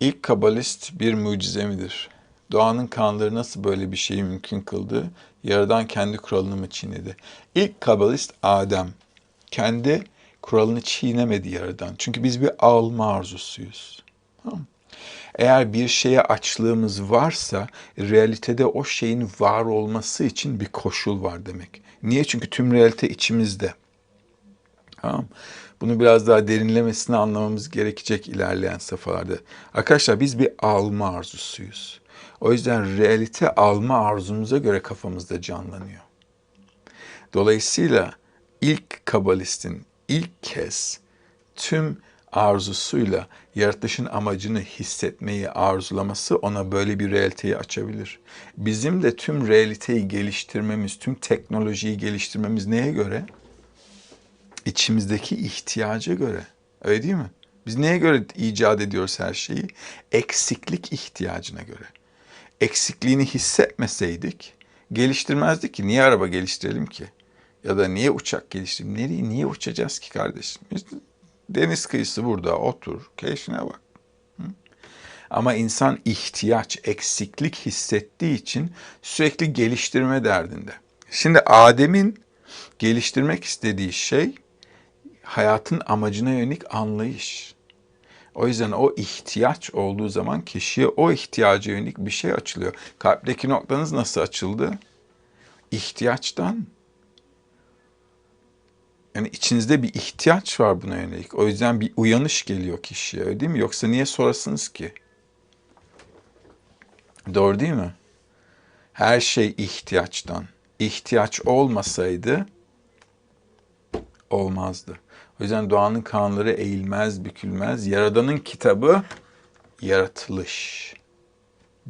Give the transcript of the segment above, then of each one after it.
İlk kabalist bir mucize midir? Doğanın kanunları nasıl böyle bir şeyi mümkün kıldı? Yaradan kendi kuralını mı çiğnedi? İlk kabalist Adem. Kendi kuralını çiğnemedi yaradan. Çünkü biz bir alma arzusuyuz. Eğer bir şeye açlığımız varsa realitede o şeyin var olması için bir koşul var demek. Niye? Çünkü tüm realite içimizde. Tamam. Bunu biraz daha derinlemesine anlamamız gerekecek ilerleyen safhalarda. Arkadaşlar biz bir alma arzusuyuz. O yüzden realite alma arzumuza göre kafamızda canlanıyor. Dolayısıyla ilk kabalistin ilk kez tüm arzusuyla yaratılışın amacını hissetmeyi arzulaması ona böyle bir realiteyi açabilir. Bizim de tüm realiteyi geliştirmemiz, tüm teknolojiyi geliştirmemiz neye göre? İçimizdeki ihtiyaca göre. Öyle değil mi? Biz neye göre icat ediyoruz her şeyi? Eksiklik ihtiyacına göre. Eksikliğini hissetmeseydik geliştirmezdik ki. Niye araba geliştirelim ki? Ya da niye uçak geliştirelim? Nereye, niye uçacağız ki kardeşim? Deniz kıyısı burada otur, keyfine bak. Ama insan ihtiyaç, eksiklik hissettiği için sürekli geliştirme derdinde. Şimdi Adem'in geliştirmek istediği şey hayatın amacına yönelik anlayış. O yüzden o ihtiyaç olduğu zaman kişiye o ihtiyaca yönelik bir şey açılıyor. Kalpteki noktanız nasıl açıldı? İhtiyaçtan. Yani içinizde bir ihtiyaç var buna yönelik. O yüzden bir uyanış geliyor kişiye öyle değil mi? Yoksa niye sorasınız ki? Doğru değil mi? Her şey ihtiyaçtan. İhtiyaç olmasaydı olmazdı. O yüzden doğanın kanunları eğilmez, bükülmez. Yaradanın kitabı yaratılış.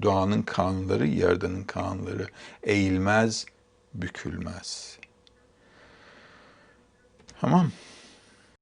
Doğanın kanunları, yaradanın kanunları eğilmez, bükülmez. Tamam.